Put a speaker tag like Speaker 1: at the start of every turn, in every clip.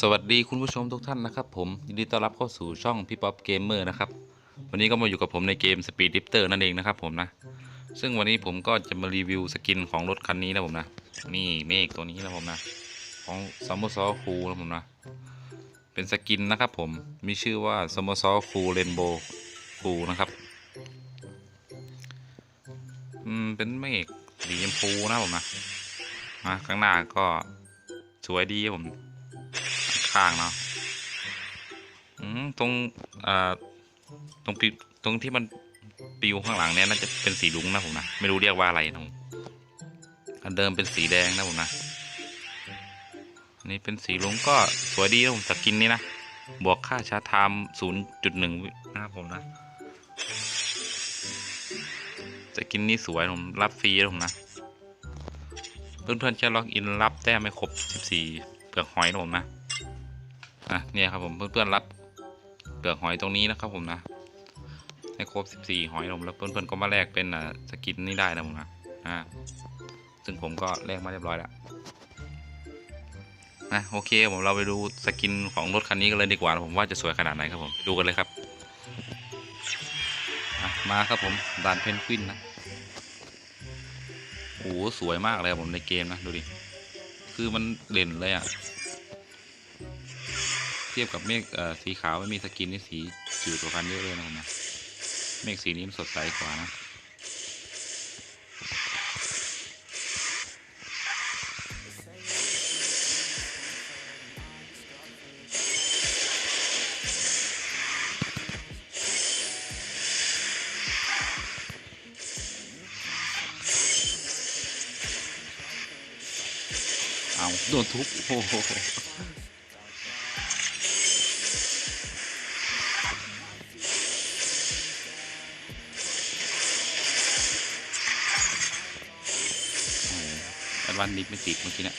Speaker 1: สวัสดีคุณผู้ชมทุกท่านนะครับผมยินดีต้อนรับเข้าสู่ช่องพี่ป๊อปเกมเมอร์นะครับวันนี้ก็มาอยู่กับผมในเกม Speed Drifter นั่นเองนะครับผมนะ ซึ่งวันนี้ผมก็จะมารีวิวสกินของรถคันนี้นะผมนะ นี่เมฆตัวนี้นะผมนะ ของซัมเมอร์ซอคูนะผมนะ เป็นสกินนะครับผมมีชื่อว่าซัมเมอร์ซอคูเรนโบคูนะครับอืมเป็นเมฆสีชมพูนะผมนะมาข้างหน้าก็สวยดีครับผม้างเนาะอืมตรงอ่าตรงปิวตรงที่มันปิวข้างหลังเนี่ยน่าจะเป็นสีลุงนะผมนะไม่รู้เรียกว่าอะไรนะผมอันเดิมเป็นสีแดงนะผมนะอันนี้เป็นสีลุงก็สวยดีนะผมสกินนี้นะบวกค่าชาร์จไทม์ศูนย์จุดหนึ่งนะครับผมนะสกินนี้สวยผมรับฟรีนะผมนะเพื่อนๆแค่ล็อกอินรับแต้มไม่ครบ 14เปลือกหอยนะผมนะ อะเนี่ยครับผมเพื่อนๆรับเปลือกหอยตรงนี้นะครับผมนะให้ครบ 14 หอยผมแล้วเพื่อนๆก็มาแลกเป็นอ่าสกินนี่ได้นะผมนะอ่าซึ่งผมก็แลกมาเรียบร้อยแล้วนะโอเคผมเราไปดูสกินของรถคันนี้กันเลยดีกว่าผมว่าจะสวยขนาดไหนครับผมดูกันเลยครับมาครับผมด่านเพนกวินนะโอ้โหสวยมากเลยผมในเกมนะดูดิคือมันเด่นเลยอะ ทียบกับเมฆสีขาวไม่มีสกินนี่สีจืดกว่ากันเยอะเลยนะผมนะเมฆสีนี้มันสดใสกว่านะเอาโดนทุบโอ้โห นนิดไม่ติดเมื่อกี้เนะ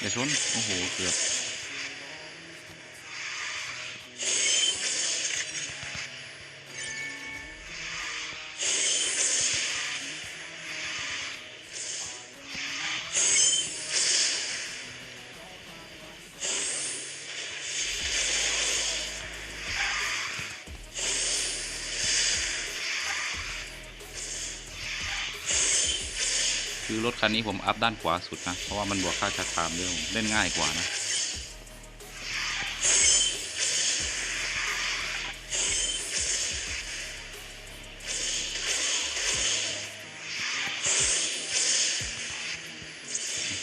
Speaker 1: อย่าชนโอ้โห เกือบ คือรถคันนี้ผมอัพด้านขวาสุดนะ เพราะว่ามันบวกค่าชาร์จไทม์ด้วยเล่นง่ายกว่านะ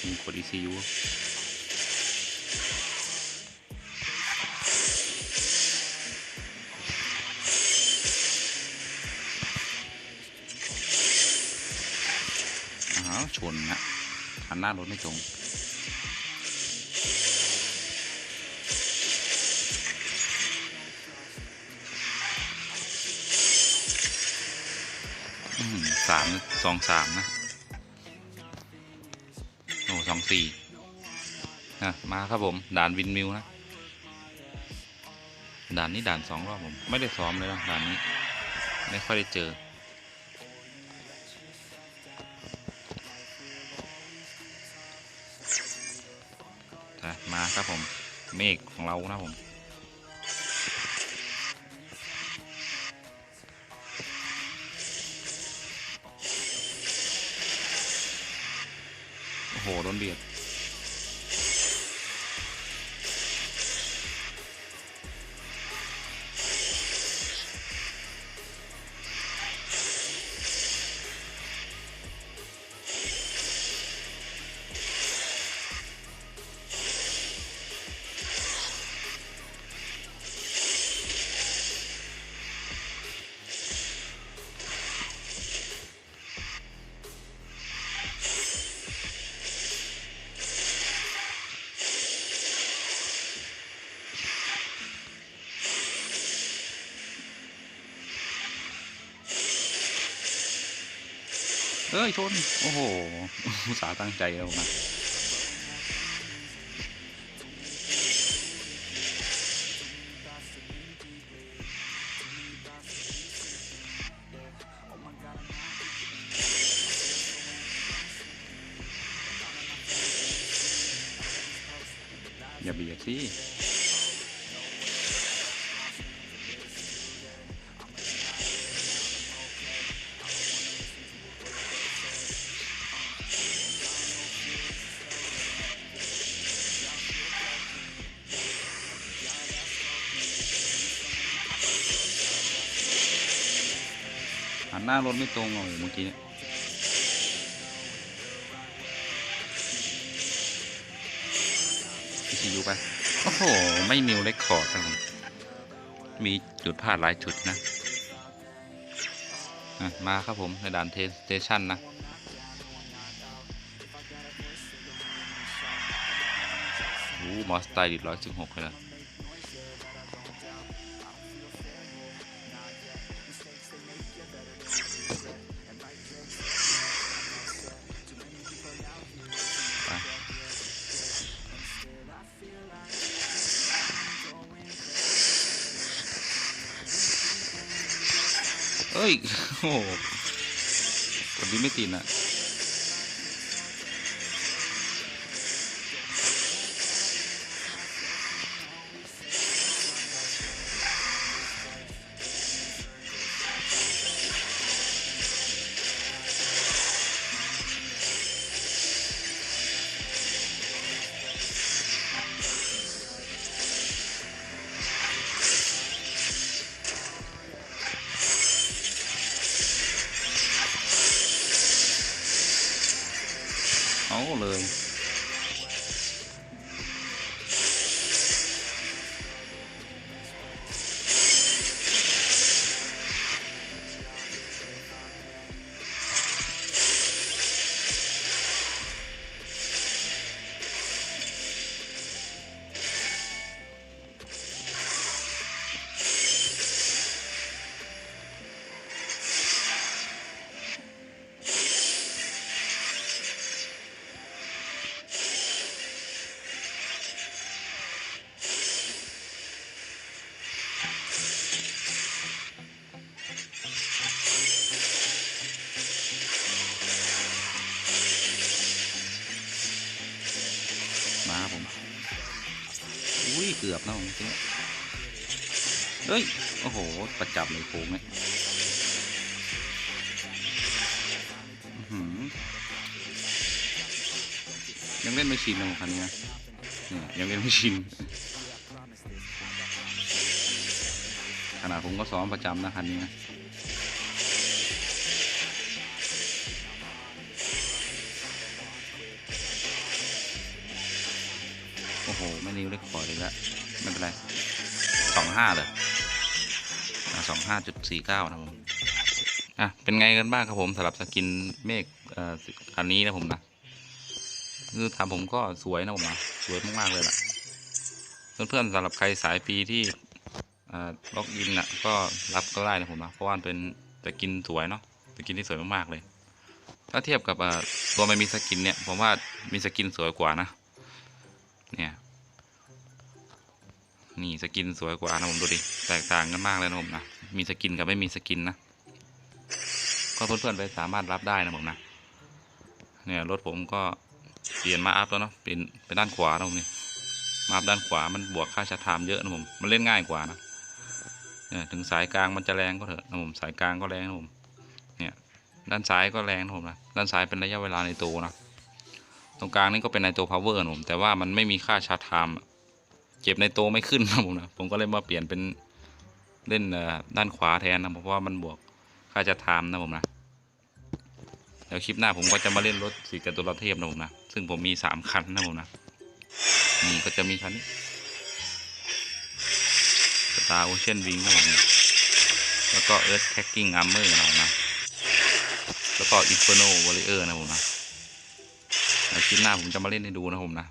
Speaker 1: มีกด ECU ชนนะหันหน้ารถไม่ตรงสามสองสามนะโอ้สองสี่อะมาครับผม ด่านวินมิวนะ ด่านนี้ด่านสองรอบผม ไม่ได้ซ้อมเลยนะด่านนี้ ไม่ค่อยได้เจอ เมฆของเรานะผมโอ้โหโดนเบียด เอ้ยชน โอ้โหสาตั้งใจเรามาอย่าเบียดสิ หน้ารถไม่ตรงเลยเมื่อกี้เนี่ย CPU ไป โอ้โห ไม่นิวเรคคอร์ดครับมีจุดพลาดหลายจุดนะะมาครับผมในด่านเทสเตชันนะโอ้มอสไตล์ดิดร้อยสิบหกเลยนะ อีก โอ้โหกดดินไม่ติดอะ เเกือบนะผมเฮ้ย โอ้โห ประจับเลยโค้งเลยยังเล่นไม่ชินนะผมคันนี้นะเนี่ยยังเล่นไม่ชิน ขนาดผมก็ซ้อมประจำนะคันนี้นะ โอ้โห ไม่นิ้วเล็กคอเลยละไม่เป็นไรสองห้าเลยสองห้าจุดสี่เก้านะผม อะ เป็นไงกันบ้างครับผมสำหรับสกินเมฆอันนี้นะผมนะ คือทำผมก็สวยนะผมนะสวยมากๆเลยล่ะ เพื่อนๆสำหรับใครสายฟรีที่ล็อกอินน่ะ ก็รับก็ได้นะผมนะ เพราะว่าเป็นสกินสวยเนาะสกินที่สวยมากๆเลย ถ้าเทียบกับตัวไม่มีสกินเนี่ย ผมว่ามีสกินสวยกว่านะ เนี่ย นี่สกินสวยกว่านะผมดูดิ แตกต่างกันมากเลยนะผมนะ มีสกินกับไม่มีสกินนะ ก็เพื่อนๆไปสามารถรับได้นะผมนะ เนี่ยรถผมก็เปลี่ยนมาอัพแล้วเนาะ เปลี่ยนด้านขวานะผมนี่มาอัพด้านขวา มันบวกค่าชาร์จไทม์เยอะนะผม มันเล่นง่ายกว่านะเนี่ยถึงสายกลางมันจะแรงก็เถอะนะผม สายกลางก็แรงนะผม เนี่ย ด้านซ้ายก็แรงนะผมนะ ด้านซ้ายเป็นระยะเวลาในตัวนะ ตรงกลางนี่ก็เป็นในตัวพาวเวอร์นะผมแต่ว่ามันไม่มีค่าชาร์จไทม์เก็บในตัวไม่ขึ้นนะผมนะผมก็เลยมาเปลี่ยนเป็นเล่นด้านขวาแทนนะเพราะว่ามันบวกค่าชาร์จไทม์นะผมนะเดี๋ยวคลิปหน้าผมก็จะมาเล่นรถสีจตุรเทพนะผมนะซึ่งผมมีสามคันนะผมนะนี่ก็จะมีคันนี้สตาร์โอเชียนวิงนะผมนะแล้วก็เอิร์ธแท็กกิ้งอาร์เมอร์นะผมนะแล้วก็อินเฟอร์โนวอริเออร์นะผมนะ ดี๋ยวคลิปหน้าผมจะมาเล่นให้ดูนะผมนะ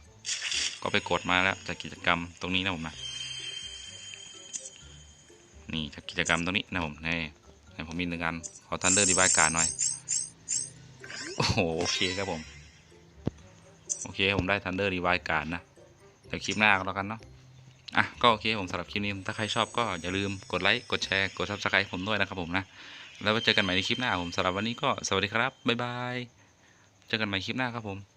Speaker 1: ก็ไปกดมาแล้วจากกิจกรรมตรงนี้นะผมนะ นี่จากกิจกรรมตรงนี้นะผมนี่ให้ผมมีหนึ่งอันขอทันเดอร์ดีไวการหน่อย โอ้โหโอเคครับผม โอเคผมได้ทันเดอร์ดีไวการนะ เดี๋ยวคลิปหน้าก็แล้วกันเนาะอะก็โอเคผมสำหรับคลิปนี้ถ้าใครชอบก็อย่าลืมกดไลค์กดแชร์กดซับสไครต์ผมด้วยนะครับผมนะ แล้วไว้เจอกันใหม่ในคลิปหน้าผมสำหรับวันนี้ก็สวัสดีครับบ๊ายบายเจอกันใหม่คลิปหน้าครับผม